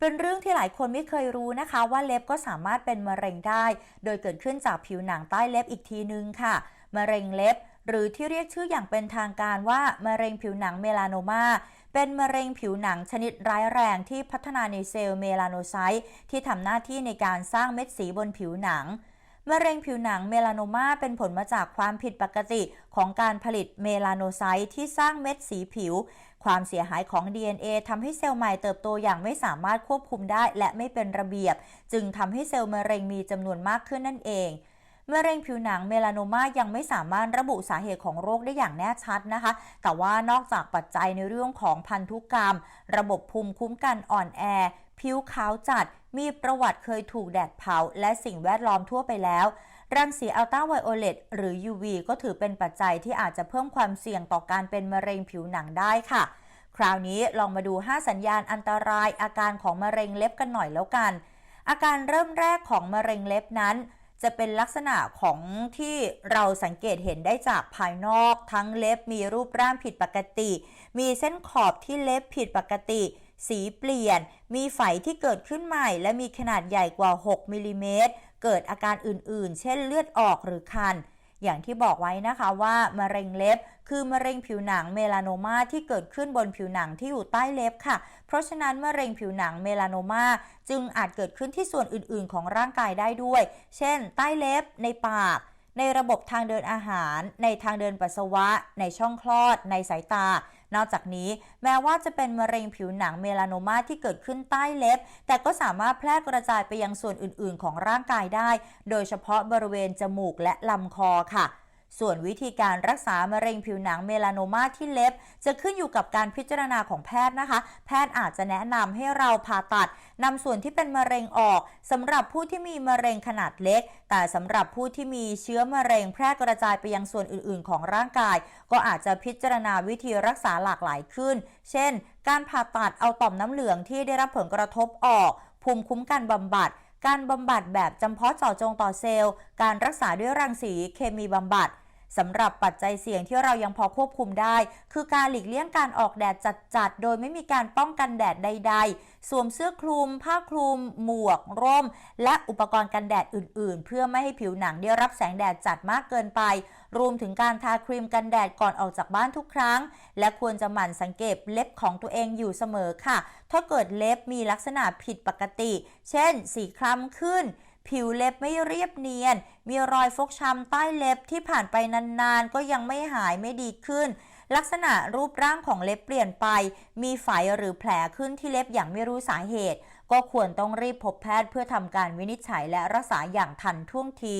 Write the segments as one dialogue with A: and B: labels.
A: เป็นเรื่องที่หลายคนไม่เคยรู้นะคะว่าเล็บก็สามารถเป็นมะเร็งได้ โดยเกิดขึ้นจากผิวหนังใต้เล็บอีกทีนึงค่ะ มะเร็งเล็บ หรือที่เรียกชื่ออย่างเป็นทางการว่ามะเร็งผิวหนังเมลานโนมาเป็นมะเร็งผิวหนังชนิดร้ายแรงที่พัฒนาในเซลล์เมลานโนไซต์ที่ทำหน้าที่ในการสร้างเม็ดสีบนผิวหนัง มะเร็งผิวหนังเมลานโนมาเป็นผลมาจากความผิดปกติของการผลิตเมลานโนไซต์ที่สร้างเม็ดสีผิว ความเสียหายของ DNA ทำให้เซลล์ใหม่เติบโตอย่างไม่สามารถควบคุมได้และไม่เป็นระเบียบ จึงทำให้เซลล์มะเร็งมีจำนวนมากขึ้นนั่นเองมะเร็งผิวหนังเมลานโนมายังไม่สามารถระบุสาเหตุของโรคได้อย่างแน่ชัดนะคะ แต่ว่านอกจากปัจจัยในเรื่องของพันธุกรรม ระบบภูมิคุ้มกันอ่อนแอ ผิวขาวจัด มีประวัติเคยถูกแดดเผา และสิ่งแวดล้อมทั่วไปแล้ว รังสีอัลตราไวโอเลตหรือ UV ก็ถือเป็นปัจจัยที่อาจจะเพิ่มความเสี่ยงต่อการเป็นมะเร็งผิวหนังได้ค่ะ คราวนี้ลองมาดู 5 สัญญาณอันตรายอาการของมะเร็งเล็บกันหน่อยแล้วกัน อาการเริ่มแรกของมะเร็งเล็บนั้น จะเป็นลักษณะของที่เราสังเกตเห็นได้จากภายนอก ทั้งเล็บมีรูปร่างผิดปกติ มีเส้นขอบที่เล็บผิดปกติ สีเปลี่ยน มีไฝที่เกิดขึ้นใหม่ และมีขนาดใหญ่กว่า 6มิลลิเมตร เกิดอาการอื่นๆ เช่นเลือดออกหรือคัน อย่างที่บอกไว้นะคะว่ามะเร็งเล็บ คือมะเร็งผิวหนังเมลานโนมาที่เกิดขึ้นบนผิวหนังที่อยู่ใต้เล็บค่ะ เพราะฉะนั้นมะเร็งผิวหนังเมลานโนมาจึงอาจเกิดขึ้นที่ส่วนอื่นๆ ของร่างกายได้ด้วย เช่น ใต้เล็บ ในปากในระบบทางเดินอาหาร ในทางเดินปัสสาวะ ในช่องคลอด ในสายตา นอกจากนี้แม้ว่าจะเป็นมะเร็งผิวหนังเมลานโนมาที่เกิดขึ้นใต้เล็บ แต่ก็สามารถแพร่กระจายไปยังส่วนอื่น ๆ ของร่างกายได้ โดยเฉพาะบริเวณจมูกและลำคอค่ะ ส่วนวิธีการรักษามะเร็งผิวหนังเมลานโนมาที่เล็บ จะขึ้นอยู่กับการพิจารณาของแพทย์นะคะ แพทย์อาจจะแนะนำให้เราผ่าตัดนำส่วนที่เป็นมะเร็งออกสำหรับผู้ที่มีมะเร็งขนาดเล็ก แต่สำหรับผู้ที่มีเชื้อมะเร็งแพร่กระจายไปยังส่วนอื่น ๆ ของร่างกาย ก็อาจจะพิจารณาวิธีรักษาหลากหลายขึ้น เช่น การผ่าตัดเอาต่อมน้ำเหลืองที่ได้รับผลกระทบออก ภูมิคุ้มกันบำบัด การบำบัดแบบจำเพาะเจาะจงต่อเซลล์ การรักษาด้วยรังสีเคมีบำบัดสำหรับปัจจัยเสี่ยงที่เรายังพอควบคุมได้ คือการหลีกเลี่ยงการออกแดดจัดๆ โดยไม่มีการป้องกันแดดใด ๆ สวมเสื้อคลุม ผ้าคลุม หมวก ร่ม และอุปกรณ์กันแดดอื่น ๆ เพื่อไม่ให้ผิวหนังได้รับแสงแดดจัดมากเกินไป รวมถึงการทาครีมกันแดดก่อนออกจากบ้านทุกครั้ง และควรจะหมั่นสังเกตเล็บของตัวเองอยู่เสมอค่ะ ถ้าเกิดเล็บมีลักษณะผิดปกติ เช่น สีคล้ำขึ้น ผิวเล็บไม่เรียบเนียน มีรอยฟกช้ำใต้เล็บที่ผ่านไปนานๆ ก็ยังไม่หายไม่ดีขึ้นลักษณะรูปร่างของเล็บเปลี่ยนไป มีไฝหรือแผลขึ้นที่เล็บอย่างไม่รู้สาเหตุ ก็ควรต้องรีบพบแพทย์เพื่อทำการวินิจฉัยและรักษาอย่างทันท่วงที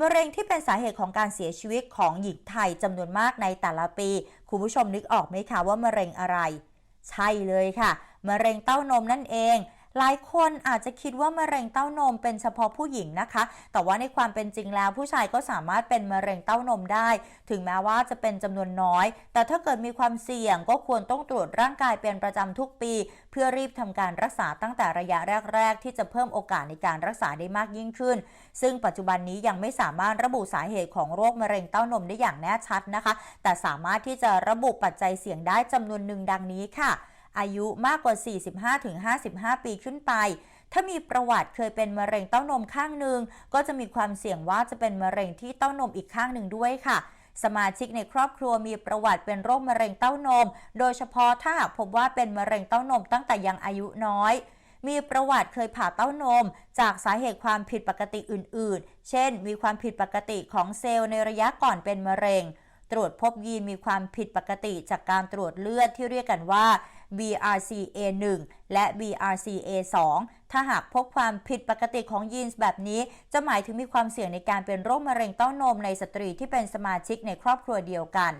A: มะเร็งที่เป็นสาเหตุของการเสียชีวิตของหญิงไทยจำนวนมากในแต่ละปี คุณผู้ชมนึกออกไหมคะว่ามะเร็งอะไร ใช่เลยค่ะ มะเร็งเต้านมนั่นเอง หลายคนอาจจะคิดว่ามะเร็งเต้านมเป็นเฉพาะผู้หญิงนะคะ แต่ว่าในความเป็นจริงแล้วผู้ชายก็สามารถเป็นมะเร็งเต้านมได้ ถึงแม้ว่าจะเป็นจำนวนน้อย แต่ถ้าเกิดมีความเสี่ยงก็ควรต้องตรวจร่างกายเป็นประจำทุกปี เพื่อรีบทำการรักษาตั้งแต่ระยะแรก ๆ ที่จะเพิ่มโอกาสในการรักษาได้มากยิ่งขึ้น ซึ่งปัจจุบันนี้ยังไม่สามารถระบุสาเหตุของโรคมะเร็งเต้านมได้อย่างแน่ชัดนะคะ แต่สามารถที่จะระบุปัจจัยเสี่ยงได้จำนวนหนึ่งดังนี้ค่ะ อายุมากกว่า 45-55 ปีขึ้นไป ถ้ามีประวัติเคยเป็นมะเร็งเต้านมข้างหนึ่งก็จะมีความเสี่ยงว่าจะเป็นมะเร็งที่เต้านมอีกข้างหนึ่งด้วยค่ะสมาชิกในครอบครัวมีประวัติเป็นโรคมะเร็งเต้านม โดยเฉพาะถ้าหากพบว่าเป็นมะเร็งเต้านมตั้งแต่ยังอายุน้อย มีประวัติเคยผ่าเต้านม จากสาเหตุความผิดปกติอื่น ๆ เช่น มีความผิดปกติของเซลล์ในระยะก่อนเป็นมะเร็ง ตรวจพบยีนมีความผิดปกติจากการตรวจเลือดที่เรียกกันว่า BRCA1 และ BRCA2 ถ้าหากพบความผิดปกติของยีนแบบนี้ จะหมายถึงมีความเสี่ยงในการเป็นโรคมะเร็งเต้านมในสตรีที่เป็นสมาชิกในครอบครัวเดียวกัน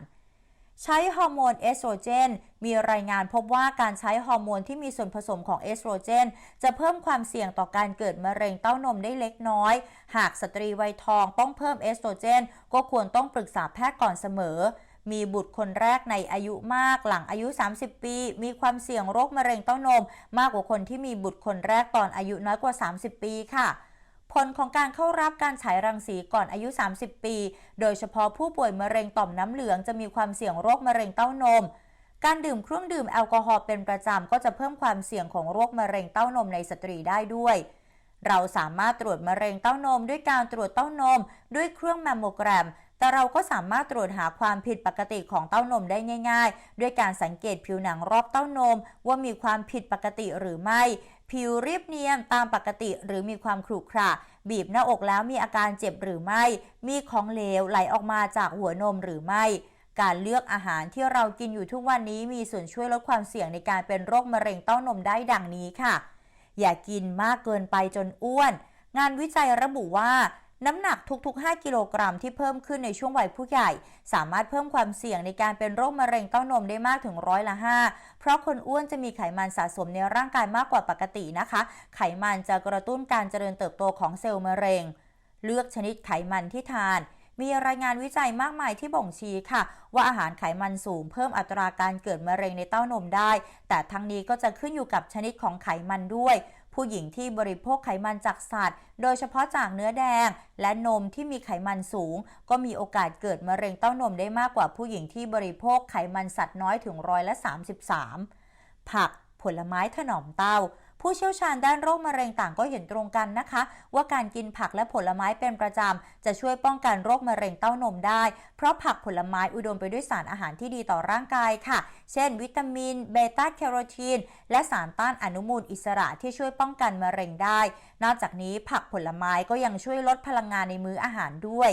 A: ใช้ฮอร์โมนเอสโตรเจน มีรายงานพบว่าการใช้ฮอร์โมนที่มีส่วนผสมของเอสโตรเจน จะเพิ่มความเสี่ยงต่อการเกิดมะเร็งเต้านมได้เล็กน้อย หากสตรีวัยทองต้องเพิ่มเอสโตรเจน ก็ควรต้องปรึกษาแพทย์ก่อนเสมอ มีบุตรคนแรกในอายุมากหลังอายุ 30 ปี มีความเสี่ยงโรคมะเร็งเต้านม มากกว่าคนที่มีบุตรคนแรกตอนอายุน้อยกว่า 30 ปีค่ะผลของการเข้ารับการฉายรังสีก่อนอายุ 30 ปี โดยเฉพาะผู้ป่วยมะเร็งต่อมน้ำเหลืองจะมีความเสี่ยงโรคมะเร็งเต้านม การดื่มเครื่องดื่มแอลกอฮอล์เป็นประจำก็จะเพิ่มความเสี่ยงของโรคมะเร็งเต้านมในสตรีได้ด้วย เราสามารถตรวจมะเร็งเต้านม ด้วยการตรวจเต้านม ด้วยเครื่องแมมโมแกรม แต่เราก็สามารถตรวจหาความผิดปกติของเต้านมได้ง่าย ๆ ด้วยการสังเกตผิวหนังรอบเต้านม ว่ามีความผิดปกติหรือไม่ ผิวเรียบเนียนตามปกติหรือมีความขรุขระ บีบหน้าอกแล้วมีอาการเจ็บหรือไม่ มีของเหลวไหลออกมาจากหัวนมหรือไม่การเลือกอาหารที่เรากินอยู่ทุกวันนี้มีส่วนช่วยลดความเสี่ยงในการเป็นโรคมะเร็งเต้านมได้ดังนี้ค่ะ อย่ากินมากเกินไปจนอ้วน งานวิจัยระบุว่า น้ำหนักทุกๆ 5 กิโลกรัมที่เพิ่มขึ้นในช่วงวัยผู้ใหญ่ สามารถเพิ่มความเสี่ยงในการเป็นโรคมะเร็งเต้านมได้มากถึงร้อยละ 5 เพราะคนอ้วนจะมีไขมันสะสมในร่างกายมากกว่าปกตินะคะ ไขมันจะกระตุ้นการเจริญเติบโตของเซลล์มะเร็ง เลือกชนิดไขมันที่ทานมีรายงานวิจัยมากมายที่บ่งชี้ค่ะ ว่าอาหารไขมันสูงเพิ่มอัตราการเกิดมะเร็งในเต้านมได้ แต่ทั้งนี้ก็จะขึ้นอยู่กับชนิดของไขมันด้วยผู้หญิงที่บริโภคไขมันจากสัตว์ โดยเฉพาะจากเนื้อแดง และนมที่มีไขมันสูง ก็มีโอกาสเกิดมะเร็งเต้านมได้มากกว่าผู้หญิงที่บริโภคไขมันสัตว์น้อยถึงร้อยละ 33 ผักผลไม้ถนอมเต้า ผู้เชี่ยวชาญด้านโรคมะเร็งต่างก็เห็นตรงกันนะคะ ว่าการกินผักและผลไม้เป็นประจำ จะช่วยป้องกันโรคมะเร็งเต้านมได้ เพราะผักผลไม้อุดมไปด้วยสารอาหารที่ดีต่อร่างกายค่ะ เช่น วิตามิน เบต้าแคโรทีน และสารต้านอนุมูลอิสระที่ช่วยป้องกันมะเร็งได้ นอกจากนี้ผักผลไม้ก็ยังช่วยลดพลังงานในมื้ออาหารด้วย